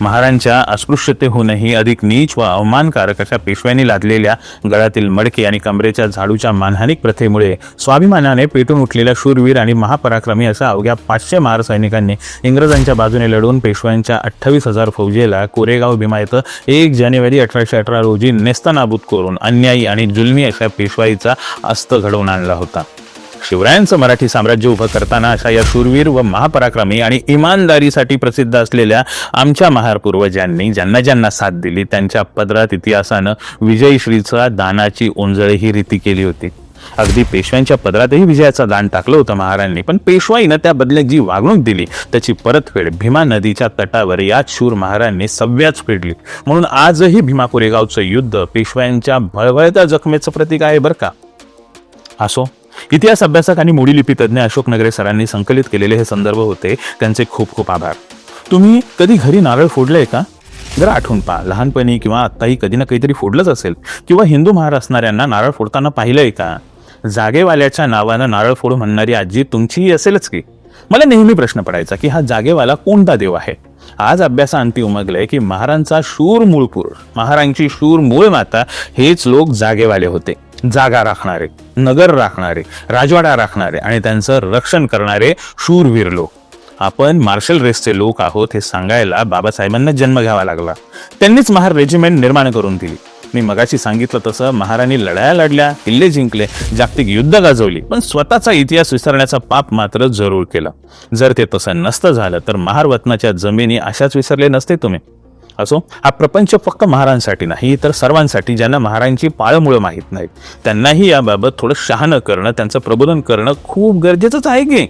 महारांच्या अस्पृश्यतेहूनही अधिक नीच व अवमानकारक अशा पेशव्यांनी लादलेल्या गळातील मडके आणि कमरेच्या झाडूच्या मानहानिक प्रथेमुळे स्वाभिमानाने पेटून उठलेल्या शूरवीर आणि महापराक्रमी असा अवघ्या पाचशे महार सैनिकांनी इंग्रजांच्या बाजूने लढून पेशव्यांच्या अठ्ठावीस हजार फौजेला कोरेगाव भीमा येथे एक जानेवारी अठराशे अठरा रोजी नेस्तनाबूत करून अन्यायी आणि जुलमी अशा पेशवाईचा अस्त घडवून आणला होता. शिवरायांचं मराठी साम्राज्य उभं करताना अशा या शूरवीर व महापराक्रमी आणि इमानदारीसाठी प्रसिद्ध असलेल्या आमच्या महारपूर्वजांनी ज्यांना ज्यांना साथ दिली त्यांच्या पदरात इतिहासानं विजयश्रीचा दानाची ओंजळ ही रीती केली होती. अगदी पेशव्यांच्या पदरातही विजयाचा दान टाकलं होतं महारांनी पण पेशवाईनं त्या बदल्यात जी वागणूक दिली त्याची परतफेड भीमा नदीच्या तटावर याच शूर महारांनी सव्याच फेडली. म्हणून आजही भीमा कोरेगावचं युद्ध पेशव्यांच्या भळभळत्या जखमेचं प्रतीक आहे बरं का? असो. इतिहास अभ्यासक आणि मोडी लिपी तज्ज्ञ अशोक नगरे सरांनी संकलित केलेले हे संदर्भ होते. त्यांचे खूप खूप आभार. तुम्ही कधी घरी नारळ फोडलंय का? जरा आठवून पहा. लहानपणी किंवा आत्ताही कधी ना काहीतरी फोडलंच असेल. किंवा हिंदू महार असणाऱ्यांना नारळ फोडताना पाहिलंय का? जागेवाल्याच्या नावानं नारळ फोड म्हणणारी आजी तुमचीही असेलच की? मला नेहमी प्रश्न पडायचा की हा जागेवाला कोणता देव आहे? आज अभ्यासाअंती उमगलंय की महारांचा शूर मूळपूर महारांची शूर मूळ माता हेच लोक जागेवाले होते. जागा राखणारे. नगर राखणारे राजवाडा राखणारे आणि त्यांचं रक्षण करणारे शूरवीर लोक. आपण मार्शल रेसचे लोक आहोत हे सांगायला बाबासाहेबांना जन्म घ्यावा लागला. त्यांनीच महार रेजिमेंट निर्माण करून दिली. मी मगाशी सांगितलं तसं महाराणी लढाया लढल्या किल्ले जिंकले जागतिक युद्ध गाजवली पण स्वतःचा इतिहास विसरण्याचा पाप मात्र जरूर केला. जर ते तसं नसतं झालं तर महारवतनाच्या जमिनी अशाच विसरले नसते तुम्ही. असो हा प्रपंच फक्त महारांसाठी नाही तर सर्वांसाठी ज्यांना महारांची पाळमुळं माहीत नाहीत. त्यांनाही याबाबत थोडं शहाणं करणं त्यांचं प्रबोधन करणं खूप गरजेचंच आहे की?